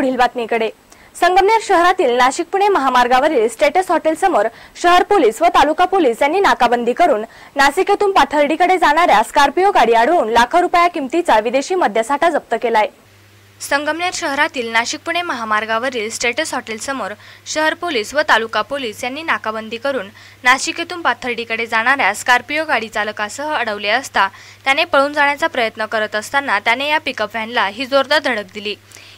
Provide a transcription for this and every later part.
पुढील बातमीकडे. संगमनेर शहरातील नाशिक पुणे महामार्गावरील स्टेटस हॉटेल समोर शहर पोलीस व तालुका पोलीस यांनी नाकाबंदी करून नाशिकेतून पाथर्डीकडे जाणाऱ्या स्कॉर्पिओ गाडी अडवून लाखो रुपया किमतीचा विदेशी मद्यसाठा जप्त केलाय. संगमनेर शहरातील नाशिक पुणे महामार्गावरील स्टेटस हॉटेल समोर शहर पोलीस व तालुका पोलीस यांनी नाकाबंदी करून नाशिकेतून पाथर्डीकडे जाणाऱ्या स्कॉर्पिओ गाडी चालकासह अडवले असता त्याने पळून जाण्याचा प्रयत्न करत असताना त्याने या पिकअप व्हॅनला ही जोरदार धडक दिली.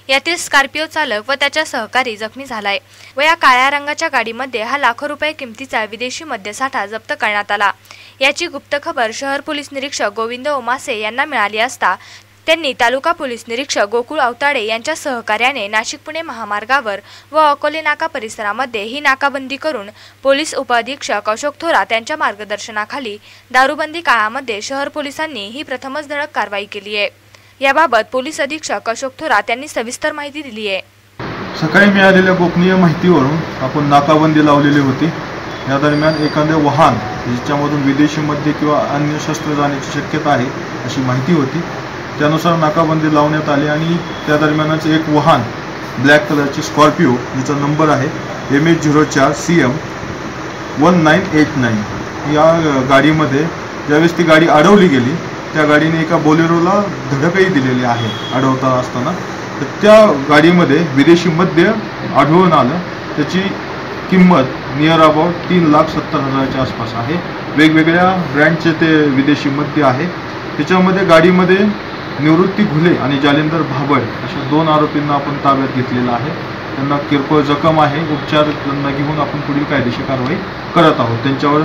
यातील स्कॉर्पिओ चालक व त्याच्या सहकारी जखमी झालाय व या काळ्या रंगाच्या गाडीमध्ये हा लाखो रुपये किमतीचा विदेशी मद्यसाठा जप्त करण्यात आला. याची गुप्त खबर शहर पोलीस निरीक्षक गोविंद ओमासे यांना मिळाली असता त्यांनी तालुका पोलीस निरीक्षक गोकुळ अवताडे यांच्या सहकार्याने नाशिक पुणे महामार्गावर व अकोले नाका परिसरामध्ये ही नाकाबंदी करून पोलीस उपअधीक्षक अशोक थोरात यांच्या मार्गदर्शनाखाली दारूबंदी काळामध्ये शहर पोलिसांनी ही प्रथमच धडक कारवाई केली आहे. याबाबत पोलीस अधीक्षक अशोक थोरात यांनी सविस्तर माहिती दिली आहे. सकाळी मिळालेल्या गोपनीय माहितीवरून आपण नाकाबंदी लावलेली होती. या दरम्यान एखादे वाहन ज्याच्यामधून विदेशीमध्ये किंवा अन्य शस्त्र जाण्याची शक्यता आहे अशी माहिती होती. त्यानुसार नाकाबंदी लावण्यात आली आणि त्या दरम्यानच एक वाहन ब्लॅक कलरची स्कॉर्पिओ जिचा नंबर आहे एम एच झिरो चार C M one nine eight nine. या गाडीमध्ये ज्यावेळेस ती गाडी अडवली गेली त्या गाडीने एका बोलेरोला धडकही दिलेली आहे अडवता असताना. तर त्या गाडीमध्ये विदेशी मद्य आढळून आलं. त्याची किंमत नियर अबाउट तीन लाख सत्तर हजाराच्या आसपास आहे. वेगवेगळ्या ब्रँडचे ते विदेशी मद्य आहे. त्याच्यामध्ये गाडीमध्ये निवृत्ती घुले आणि जालिंदर भाबळ अशा दोन आरोपींना आपण ताब्यात घेतलेलं आहे. त्यांना किरकोळ जखम आहे. उपचार त्यांना घेऊन आपण पुढील कायदेशीर कारवाई करत आहोत. त्यांच्यावर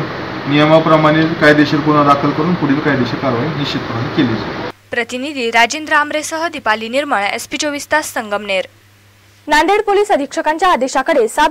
नियमाप्रमाणे कायदेशीर गुन्हा दाखल करून पुढील कायदेशीर कारवाई निश्चितपणे केली जाईल. प्रतिनिधी राजेंद्र आमरेसह दीपाली निर्मळ एसपी चोवीस तास संगमनेर. नांदेड पोलीस अधीक्षकांच्या आदेशाकडे सात